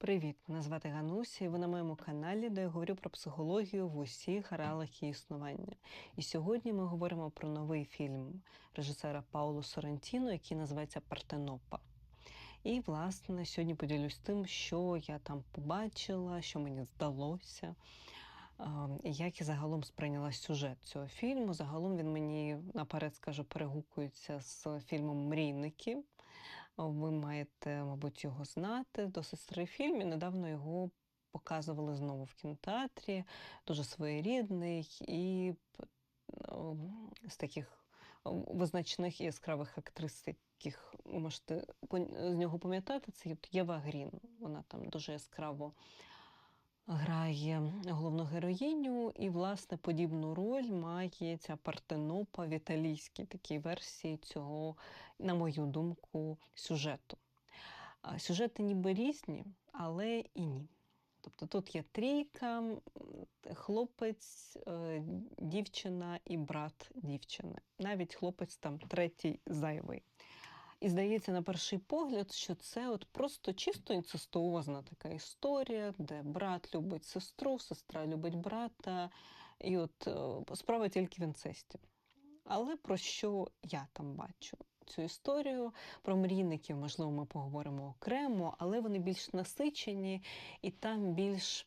Привіт! Мене звати Гануся, і ви на моєму каналі, де я говорю про психологію в усіх ареалах її існування. І сьогодні ми говоримо про новий фільм режисера Пауло Сорентіно, який називається Партенопа. І, власне, сьогодні поділюсь тим, що я там побачила, що мені здалося, як я загалом сприйняла сюжет цього фільму. Загалом він мені наперед скажу перегукується з фільмом Мрійники. Ви маєте, мабуть, його знати. Досить сестри фільм, і недавно його показували знову в кінотеатрі. Дуже своєрідний і ну, з таких визначних і яскравих актрис, яких ви можете з нього пам'ятати, це Єва Грін. Вона там дуже яскраво грає головну героїню, і, власне, подібну роль має ця партенопа в італійській такій версії цього, на мою думку, сюжету. Сюжети ніби різні, але і ні. Тобто тут є трійка, хлопець, е, дівчина і брат дівчини. Навіть хлопець там третій зайвий. І здається, на перший погляд, що це от просто чисто інцестуозна така історія, де брат любить сестру, сестра любить брата, і от е, справа тільки в інцесті. Але про що я там бачу? Цю історію про мрійників, можливо, ми поговоримо окремо, але вони більш насичені і там більш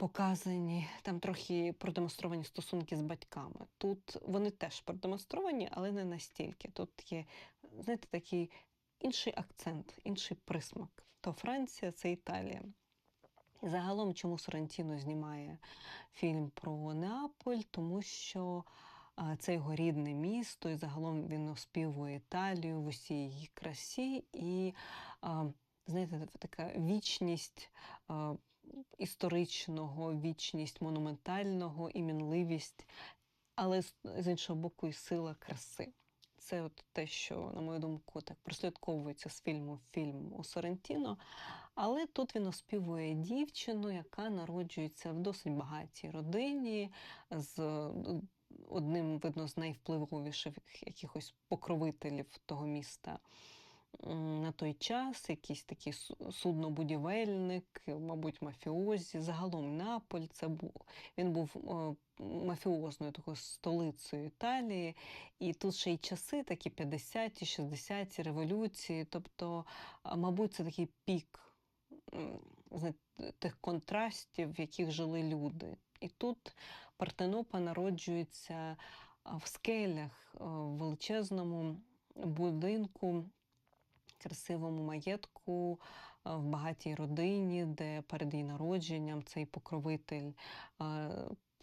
показані, там трохи продемонстровані стосунки з батьками. Тут вони теж продемонстровані, але не настільки. Тут є, знаєте, такий інший акцент, інший присмак. То Франція, це Італія. І загалом, чому Сорентіно знімає фільм про Неаполь, тому що це його рідне місто, і загалом він оспівує Італію в усій її красі. І, знаєте, така вічність історичного, вічність монументального і мінливість, але з іншого боку, і сила краси. Це от те, що, на мою думку, так прослідковується з фільму фільм у Сорентіно. Але тут він оспівує дівчину, яка народжується в досить багатій родині, з одним, видно, з найвпливовіших якихось покровителів того міста на той час якийсь такий суднобудівельник, мабуть, мафіозі. Загалом Наполь це був він був е, мафіозною такою столицею Італії. І тут ще й часи, такі 50-ті, 60-ті революції. Тобто, мабуть, це такий пік тих контрастів, в яких жили люди. І тут Партенопа народжується в скелях в величезному будинку красивому маєтку е, в багатій родині, де перед її народженням цей покровитель. Е,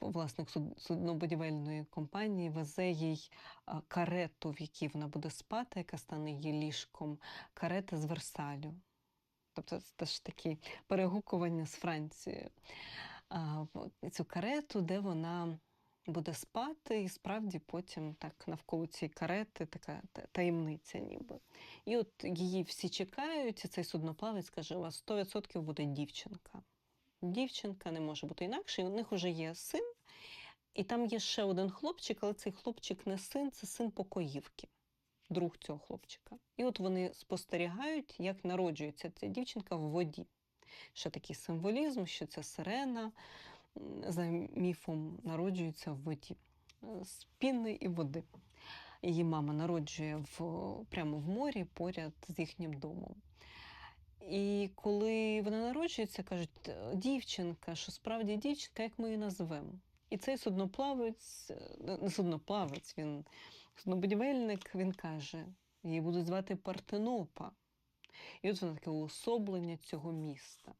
власник суднобудівельної компанії везе їй е, карету, в якій вона буде спати, яка стане її ліжком, карета з Версалю. Тобто це теж такі перегукування з Францією. Цю карету, де вона буде спати, і справді потім так навколо цієї карети така таємниця ніби. І от її всі чекають, і цей судноплавець каже, у вас 100% буде дівчинка. Дівчинка не може бути інакше, і у них вже є син, і там є ще один хлопчик, але цей хлопчик не син, це син покоївки, друг цього хлопчика. І от вони спостерігають, як народжується ця дівчинка в воді. Ще такий символізм, що це сирена за міфом народжується в воді з піни і води. Її мама народжує в, прямо в морі поряд з їхнім домом. І коли вона народжується, кажуть, дівчинка, що справді дівчинка, як ми її назвемо. І цей судноплавець, не судноплавець, він суднобудівельник, він каже, її будуть звати Партенопа. І от воно таке уособлення цього міста.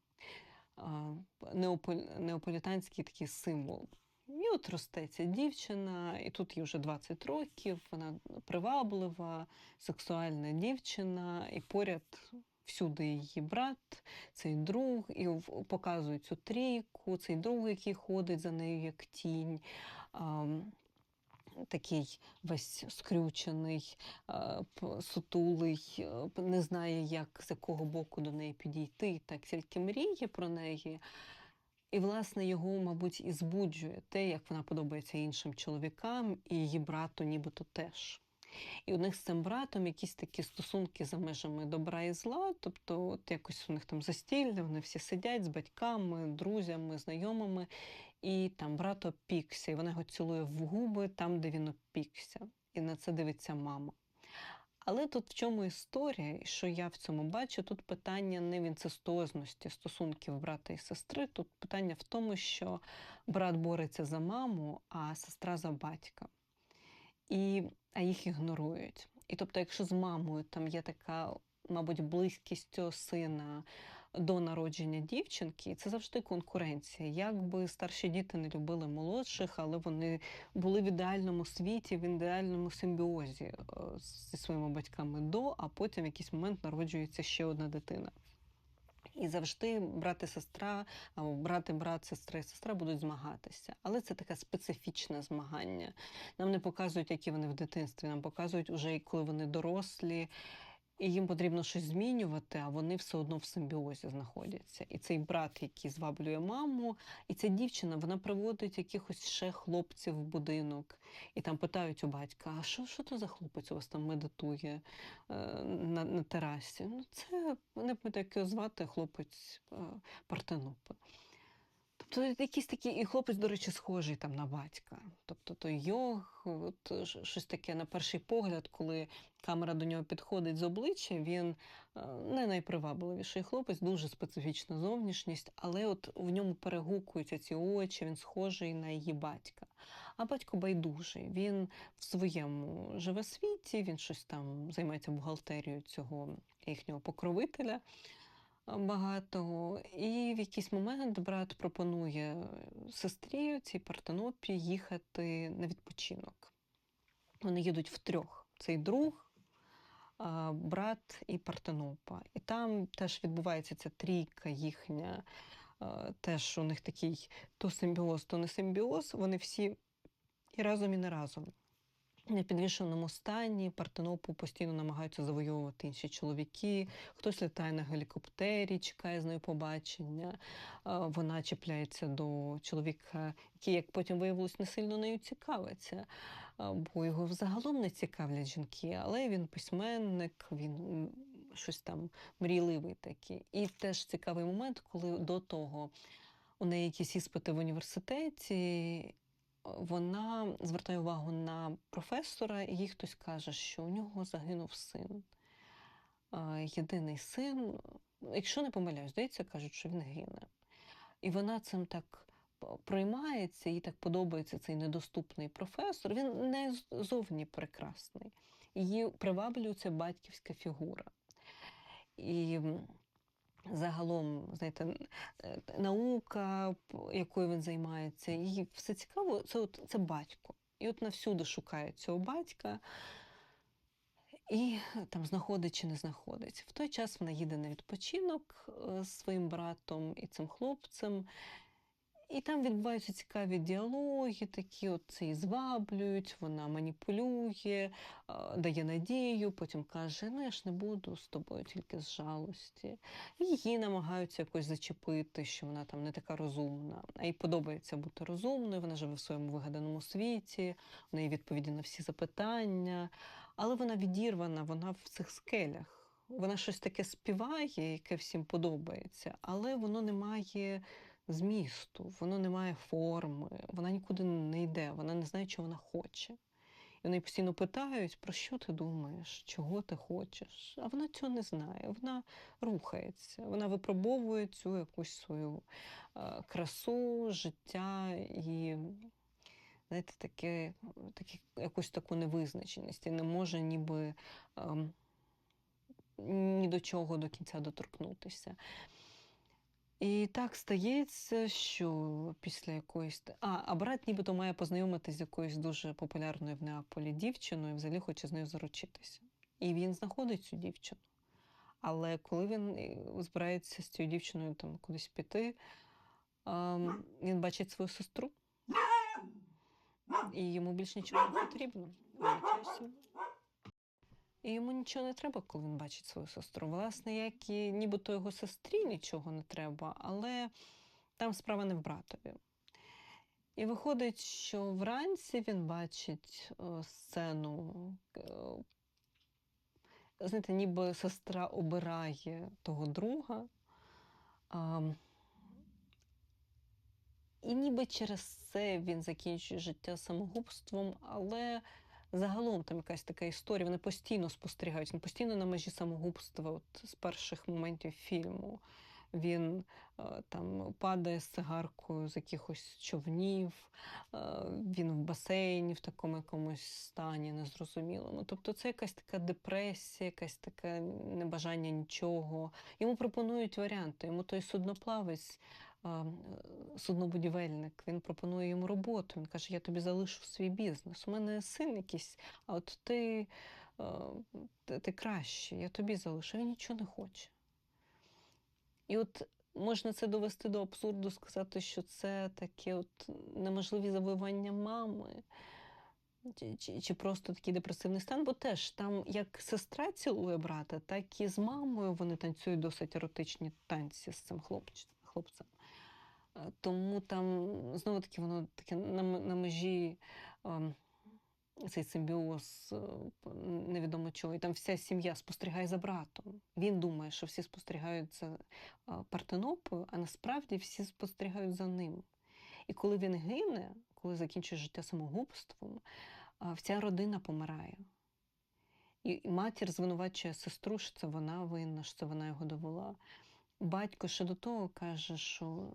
Неаполітанський такий символ. І от росте ця дівчина, і тут їй вже 20 років, вона приваблива, сексуальна дівчина, і поряд всюди її брат, цей друг, і показують цю трійку, цей друг, який ходить за нею як тінь такий весь скрючений, е, сутулий, е, не знає, як з якого боку до неї підійти, так тільки мріє про неї. І, власне, його, мабуть, і збуджує те, як вона подобається іншим чоловікам, і її брату, нібито теж. І у них з цим братом якісь такі стосунки за межами добра і зла. Тобто, от якось у них там застілля, вони всі сидять з батьками, друзями, знайомими, і там брат опікся, і вона його цілує в губи там, де він опікся. І на це дивиться мама. Але тут в чому історія, що я в цьому бачу, тут питання не в інцестозності стосунків брата і сестри. Тут питання в тому, що брат бореться за маму, а сестра за батька. І, а їх ігнорують. І тобто, якщо з мамою там є така, мабуть, близькість цього сина до народження дівчинки, це завжди конкуренція. Якби старші діти не любили молодших, але вони були в ідеальному світі, в ідеальному симбіозі е, зі своїми батьками до, а потім в якийсь момент народжується ще одна дитина. І завжди брат і сестра, або брат і брат, сестра і сестра будуть змагатися. Але це таке специфічне змагання. Нам не показують, які вони в дитинстві, нам показують уже, коли вони дорослі, і їм потрібно щось змінювати, а вони все одно в симбіозі знаходяться. І цей брат, який зваблює маму, і ця дівчина вона приводить якихось ще хлопців в будинок, і там питають у батька: а що, що то за хлопець у вас там медитує е, на, на терасі? Ну, це не пам'ятаю, як його звати хлопець е, Партенопа. Тобто якийсь такий, і хлопець, до речі, схожий там на батька. Тобто той йог, от, е, щось таке на перший погляд, коли камера до нього підходить з обличчя, він е, не найпривабливіший хлопець, дуже специфічна зовнішність, але от в ньому перегукуються ці очі, він схожий на її батька. А батько байдужий. Він в своєму живе світі, він щось там займається бухгалтерією цього їхнього покровителя багатого. І в якийсь момент брат пропонує сестрі цій Партенопі їхати на відпочинок. Вони їдуть втрьох. Цей друг, брат і Партенопа. І там теж відбувається ця трійка їхня. Теж у них такий то симбіоз, то не симбіоз. Вони всі і разом, і не разом. В непідвішеному стані Партенопу постійно намагаються завойовувати інші чоловіки. Хтось літає на гелікоптері, чекає з нею побачення. Вона чіпляється до чоловіка, який, як потім виявилось, не сильно нею цікавиться, бо його взагалом не цікавлять жінки, але він письменник, він щось там мрійливий такий. І теж цікавий момент, коли до того у неї якісь іспити в університеті, вона звертає увагу на професора, і їй хтось каже, що у нього загинув син. Єдиний син, якщо не помиляюсь, здається, кажуть, що він гине. І вона цим так п- проймається, їй так подобається цей недоступний професор. Він не зовні прекрасний. Її приваблює ця батьківська фігура. І загалом, знаєте, е, наука, якою він займається, і все цікаво, це, от, це батько. І от навсюди шукає цього батька. І там знаходить чи не знаходить. В той час вона їде на відпочинок е, з своїм братом і цим хлопцем. І там відбуваються цікаві діалоги, такі от це і зваблюють, вона маніпулює, е, дає надію, потім каже: ну я ж не буду з тобою тільки з жалості. Її намагаються якось зачепити, що вона там не така розумна. А їй подобається бути розумною, вона живе в своєму вигаданому світі, в неї відповіді на всі запитання, але вона відірвана, вона в цих скелях. Вона щось таке співає, яке всім подобається, але воно не має змісту, воно не має форми, вона нікуди не йде, вона не знає, чого вона хоче. І вони постійно питають, про що ти думаєш, чого ти хочеш. А вона цього не знає. Вона рухається, вона випробовує цю якусь свою е, красу, життя і знаєте, таке, таке, якусь таку невизначеність і не може ніби ем, ні до чого до кінця доторкнутися. І так стається, що після якоїсь. А, а брат нібито має познайомитися з якоюсь дуже популярною в Неаполі дівчиною, і взагалі хоче з нею заручитися. І він знаходить цю дівчину. Але коли він е, збирається з цією дівчиною там кудись піти, ем, він бачить свою сестру, і йому більше нічого не потрібно. І йому нічого не треба, коли він бачить свою сестру. Власне, як і нібито його сестрі нічого не треба, але там справа не в братові. І виходить, що вранці він бачить е, сцену. е, Знаєте, ніби сестра обирає того друга. і ніби через це він закінчує життя самогубством, але загалом там якась така історія. Вони постійно спостерігають, він постійно на межі самогубства, от з перших моментів фільму. Він е, там падає з цигаркою з якихось човнів, е, він в басейні в такому якомусь стані незрозумілому. Тобто це якась така депресія, якась таке небажання нічого. Йому пропонують варіанти. Йому той судноплавець, суднобудівельник, він пропонує йому роботу. Він каже: Я тобі залишу свій бізнес. У мене син якийсь, а от ти, е, ти, краще, я тобі залишу. Він нічого не хоче. І от можна це довести до абсурду, сказати, що це таке от неможливі завоювання мами. Чи, чи, чи просто такий депресивний стан, бо теж там як сестра цілує брата, так і з мамою вони танцюють досить еротичні танці з цим хлопцем. Е, Тому там знову таки воно таке на, на межі ем, цей симбіоз е, невідомо чого. І там вся сім'я спостерігає за братом. Він думає, що всі спостерігають за е, Партенопою, а насправді всі спостерігають за ним. І коли він гине, коли закінчує життя самогубством, вся родина помирає. І і матір звинувачує сестру, що це вона винна, що це вона його довела. Батько ще до того каже, що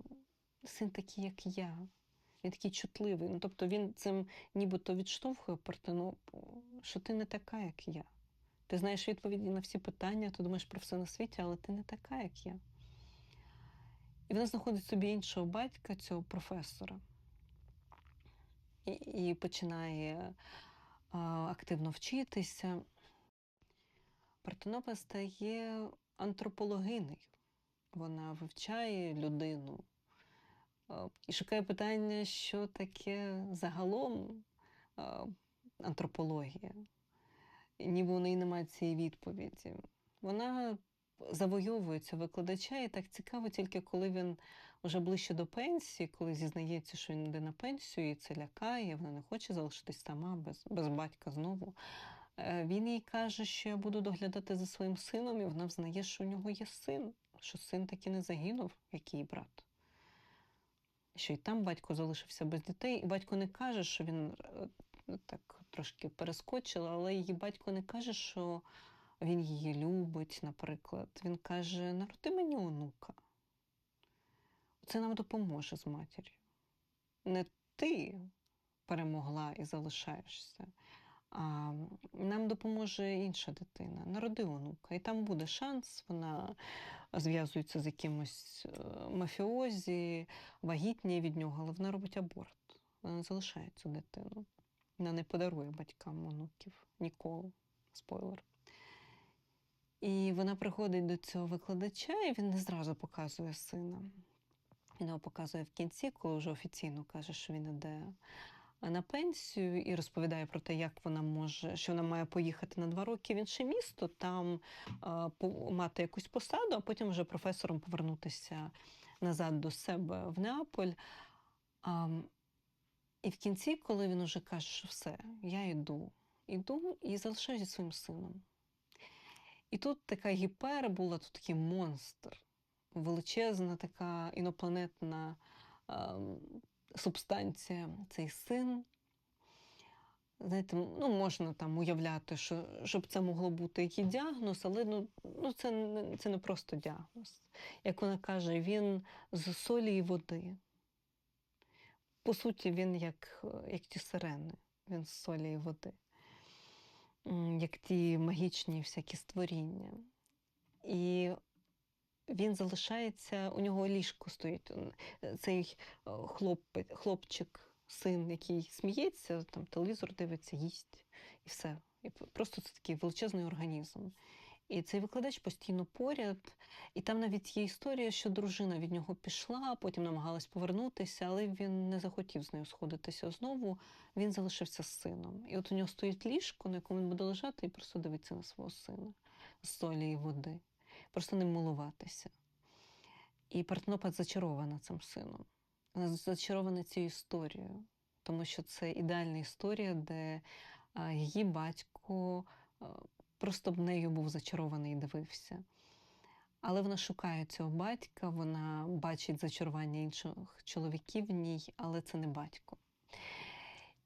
син такий, як я. Він такий чутливий. Ну, тобто він цим нібито відштовхує Партенопу, що ти не така, як я. Ти знаєш відповіді на всі питання, ти думаєш про все на світі, але ти не така, як я. І вона знаходить собі іншого батька, цього професора, і, і починає а, активно вчитися. Партенопа стає антропологинею. Вона вивчає людину і шукає питання, що таке загалом антропологія. І ніби у неї немає цієї відповіді. Вона завойовується викладача, і так цікаво, тільки коли він вже ближче до пенсії, коли зізнається, що він йде на пенсію, і це лякає, вона не хоче залишитись сама без, без батька знову. Е, Він їй каже, що я буду доглядати за своїм сином, і вона взнає, що у нього є син, що син таки не загинув, як її брат. Що і там батько залишився без дітей, і батько не каже, що він е, так трошки перескочила, але її батько не каже, що він її любить, наприклад. Він каже: народи мені онука. Це нам допоможе з матір'ю. Не ти перемогла і залишаєшся, а нам допоможе інша дитина. Народи онука. І там буде шанс, вона зв'язується з якимось е, мафіозі, вагітніє від нього, але вона робить аборт. Вона не залишає цю дитину. Вона не подарує батькам онуків ніколи. Спойлер. І вона приходить до цього викладача, і він не зразу показує сина. Він його показує в кінці, коли вже офіційно каже, що він іде на пенсію і розповідає про те, як вона може, що вона має поїхати на два роки в інше місто, там мати якусь посаду, а потім вже професором повернутися назад до себе в Неаполь. І в кінці, коли він уже каже, що все, я йду, йду і залишаюся зі своїм сином. І тут така гіпербола, тут такий монстр, величезна така інопланетна субстанція, цей син. Знаєте, ну можна там уявляти, що щоб це могло бути який діагноз, але ну, ну це, не, це не просто діагноз. Як вона каже, він з солі і води. По суті, він як, як ті сирени, він з солі і води, як ті магічні всякі створіння. І він залишається, у нього ліжко стоїть. Цей е, хлопець, хлопчик, син, який сміється, там телевізор дивиться, їсть і все. І просто це такий величезний організм. І цей викладач постійно поряд, і там навіть є історія, що дружина від нього пішла, потім намагалась повернутися, але він не захотів з нею сходитися знову. Він залишився з сином. І от у нього стоїть ліжко, на якому він буде лежати, і просто дивиться на свого сина з солі і води, просто ним милуватися. І Партнопа зачарована цим сином. Вона зачарована цією історією, тому що це ідеальна історія, де її батько просто б нею був зачарований і дивився. Але вона шукає цього батька, вона бачить зачарування інших чоловіків в ній, але це не батько.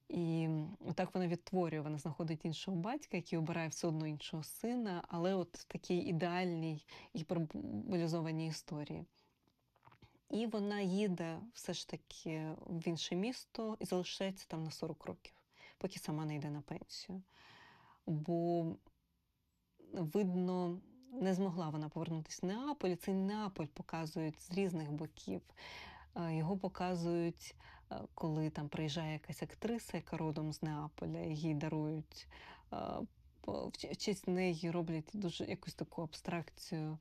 І так вона відтворює, вона знаходить іншого батька, який обирає все одно іншого сина, але от в такій ідеальній гіперболізованій історії. І вона їде все ж таки в інше місто і залишається там на 40 років, поки сама не йде на пенсію. Бо, видно, не змогла вона повернутися в Неаполь. Цей Неаполь показують з різних боків. Е, Його показують, коли там приїжджає якась актриса, яка родом з Неаполя, їй дарують е, в честь неї роблять дуже якусь таку абстракцію.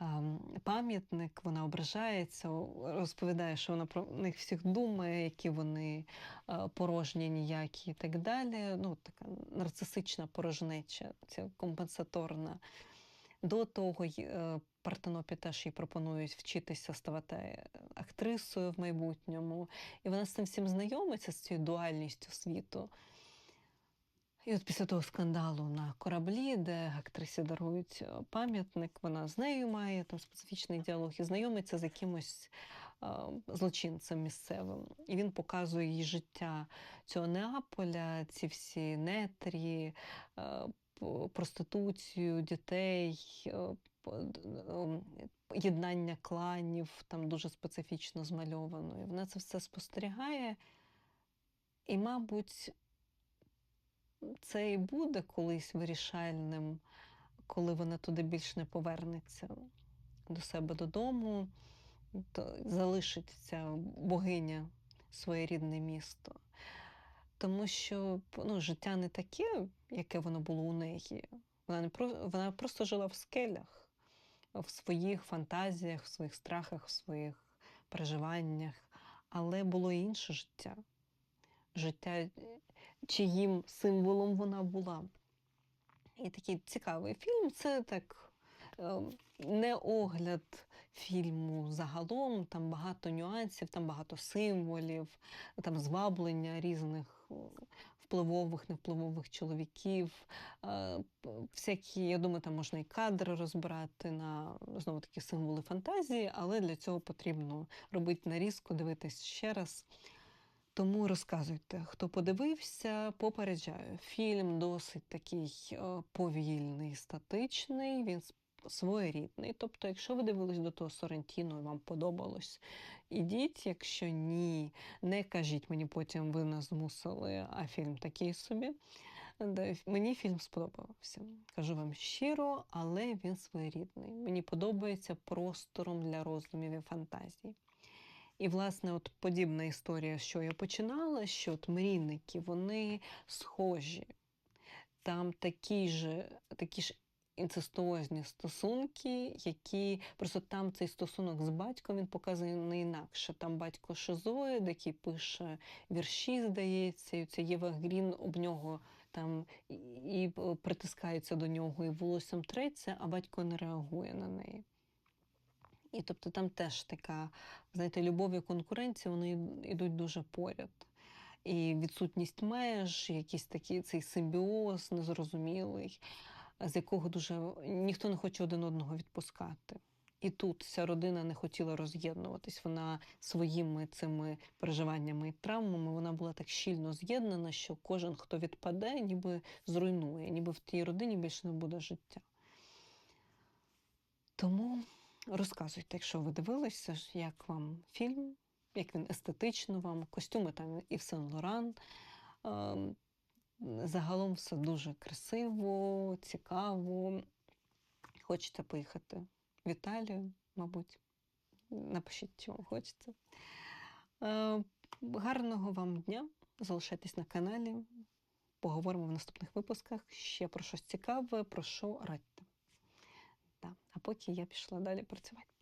ем, Пам'ятник, вона ображається, розповідає, що вона про них всіх думає, які вони е, порожні, ніякі і так далі. Ну, така нарцисична порожнеча, ця компенсаторна. До того е, Партенопі теж їй пропонують вчитися ставати е, актрисою в майбутньому. І вона з цим всім знайомиться, з цією дуальністю світу. І от після того скандалу на кораблі, де актрисі дарують е, пам'ятник, вона з нею має там специфічний діалог і знайомиться з якимось е, злочинцем місцевим. І він показує їй життя цього Неаполя, ці всі нетрі, е, проституцію, дітей, е, єднання кланів, там дуже специфічно змальовано. І вона це все спостерігає. І, мабуть, це і буде колись вирішальним, коли вона туди більш не повернеться до себе додому, то залишить ця богиня своє рідне місто. Тому що ну, життя не таке, яке воно було у неї. Вона, не про... вона просто жила в скелях, в своїх фантазіях, в своїх страхах, в своїх переживаннях. Але було і інше життя. Життя, е, чиїм символом вона була. І такий цікавий фільм це так е, не огляд фільму загалом, там багато нюансів, там багато символів, там зваблення різних впливових, невпливових чоловіків. е, Всякі, я думаю, там можна і кадри розбирати на знову таки символи фантазії, але для цього потрібно робити нарізку, дивитись ще раз. Тому розказуйте, хто подивився, попереджаю. Фільм досить такий повільний, статичний, він своєрідний. Тобто, якщо ви дивились до того Соррентіно і вам подобалось, ідіть, якщо ні, не кажіть мені потім, ви нас змусили, а фільм такий собі. Мені фільм сподобався. Кажу вам щиро, але він своєрідний. Мені подобається простором для роздумів і фантазій. І, власне, от подібна історія, що я починала, що от мрійники, вони схожі. Там такі ж, такі ж інцестуозні стосунки, які просто там цей стосунок з батьком він показаний не інакше. Там батько шизоїд, який пише вірші, здається, і ця Єва Грін об нього там і, і притискається до нього, і волоссям треться, а батько не реагує на неї. І тобто там теж така, знаєте, любов і конкуренція, вони йдуть дуже поряд. І відсутність меж, якийсь такий цей симбіоз незрозумілий, з якого дуже ніхто не хоче один одного відпускати. І тут вся родина не хотіла роз'єднуватись. Вона своїми цими переживаннями і травмами вона була так щільно з'єднана, що кожен, хто відпаде, ніби зруйнує, ніби в тій родині більше не буде життя. Тому розказуйте, якщо ви дивилися, як вам фільм, як він естетично вам, костюми там і в Сен-Лоран. Ем, Загалом все дуже красиво, цікаво. Хочете поїхати в Італію, мабуть. Напишіть, чи вам хочеться. Е, Гарного вам дня. Залишайтесь на каналі. Поговоримо в наступних випусках ще про щось цікаве, про що радьте. Да. А поки я пішла далі працювати.